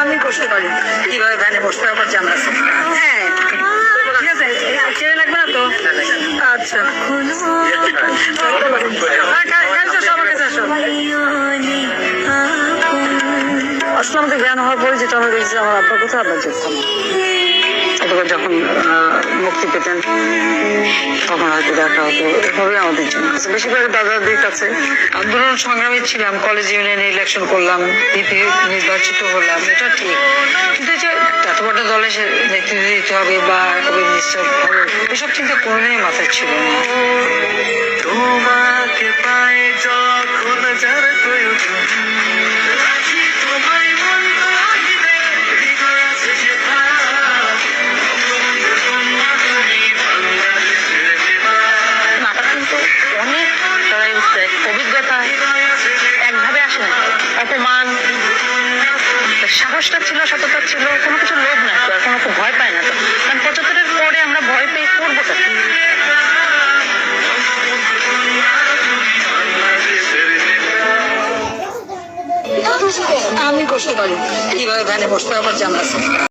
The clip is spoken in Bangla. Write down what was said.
আমি কীভাবে ভ্যানে বসতে হবে জানা আছে। হ্যাঁ। ঠিক আছে? ছেড়ে লাগবে না তো আচ্ছা। আসলে আমাদের জ্ঞান হওয়ার পরে যেটা আমাদের আমার আব্বার কথা আপনার যেতাম অথবা যখন মুক্তি পেতেন, তখন হয়তো দেখা হতো। এভাবে আমাদের জন্য। আছে বেশিরভাগ দাদাদের কাছে আন্দোলন সংগ্রামে ছিলাম কলেজ ইউনিয়নে ইলেকশন করলাম ভিপি নির্বাচিত হলাম, এটা ঠিক। কিন্তু যে এত বড় দলে নেতৃত্ব দিতে হবে বা কবি মিনিস্টার হবে এসব চিন্তা কোনোদিনই মাথায় ছিল না। অভিজ্ঞতা একভাবে আসে না অপমান সাহসটা ছিল, সততা ছিল, কোনো কিছু লোভ না তো, কোনো ভয় পায় না তো। কারণ পঁচাত্তরের পরে আমরা ভয় পেয়ে করব তো। আমি বসতে পারি কীভাবে ভ্যানে বসতে আবার জানা